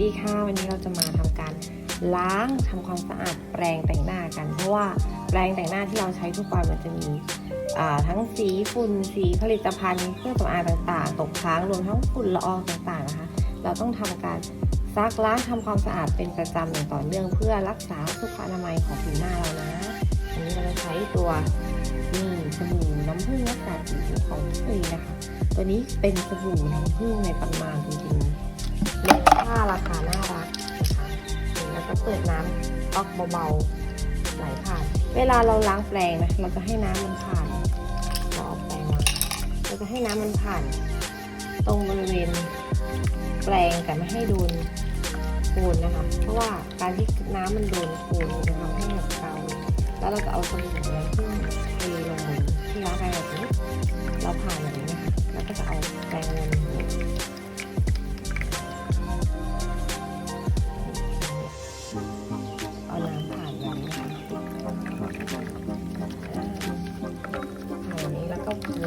ดีค่ะวันนี้เราจะมาทำการล้างทำความสะอาดแปรงแต่งหน้ากัน เพราะว่าแปรงแต่งหน้าที่เราใช้ทุกวันมันจะมีทั้งสีฝุ่นสีผลิตภัณฑ์เครื่องสำอางต่างๆ ตกค้างรวมทั้งฝุ่นละอองต่างๆนะคะ เราต้องทำการซักล้างทำความสะอาดเป็นประจำอย่างต่อเนื่องเพื่อรักษาสุขอนามัยของผิวหน้าเรานะอันนี้เราจะใช้ตัวนี่สบู่น้ำผึ้งรักษาผิวของทุกคนะคะ ตัวนี้เป็นสบู่น้ำผึ้งในปริมาณจริงๆ เลดค่าราคาน่ารักแล้วก็เปิดน้ำก๊อกเบาๆไหลผ่าน เวลาเราล้างแปรงนะเราจะให้น้ำมันผ่านเราเอาแปรงมาเราจะให้น้ำมันผ่าน ตรงบริเวณแปรงแต่ไม่ให้โดนโคนนะคะ เพราะว่าการที่น้ำมันโดนโคนมันจะทำให้แบบเกาแล้วเราจะเอาสบู่น้ำผึ้งเทลงบนที่ล้างแปรงแบบนี้เราผ่านแบบนี้นะคะแล้วก็จะเอา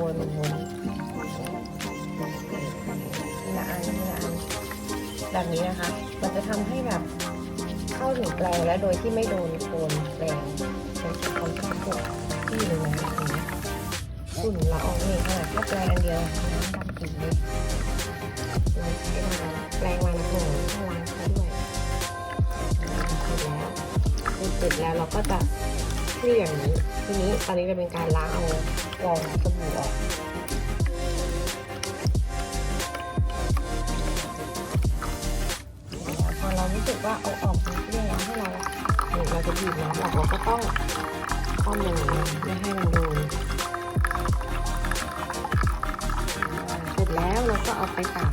วนวนทีละอันทีละอันแบบนี้นะคะ มันจะทำให้แบบเข้าถึงแปลงและโดยที่ไม่โดนโคนแปลงเป็นความสกปรกที่อยู่ในน้ำฝุ่นละอองนี่ขนาดแค่แปลงอันเดียวน้ำดำปีเลยแปลงมาหนักหน่อยถ้าล้างเขาด้วยเสร็จแล้วเราก็จะ คลี่อย่างนี้ ทีนี้ตอนนี้จะเป็นการล้างเอาฟองสบู่ออกพอเรารู้สึกว่าเอาออกมันเรียกแล้วให้เราเราจะบีบน้ำออกเราก็ต้องอ้อมลงอย่างนี้ไม่ให้มันโดนเสร็จแล้วเราก็เอาไปตาก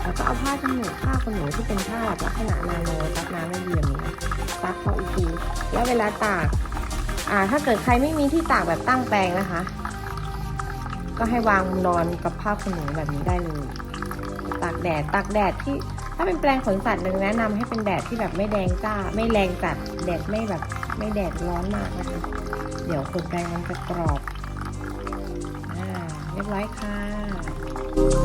แล้วก็เอาผ้าจมูกผ้าขนหนูที่เป็นผ้าแบบลักษณะนาโนซั ที แล้วเวลาตาก อ่า ถ้าเกิดใครไม่มีที่ตากแบบตั้งแปรงนะคะ ก็ให้วางนอนกับผ้าขนหนูแบบนี้ได้เลย ตากแดด ตากแดดที่ถ้าเป็นแปรงขนสัตว์หนึ่งแนะนำให้เป็นแดดที่แบบไม่แดงจ้า ไม่แรงจัด แดดไม่แบบไม่แดดร้อนมากนะคะ เดี๋ยวขนแปรงมันจะกรอบ อ่า เรียบร้อยค่ะ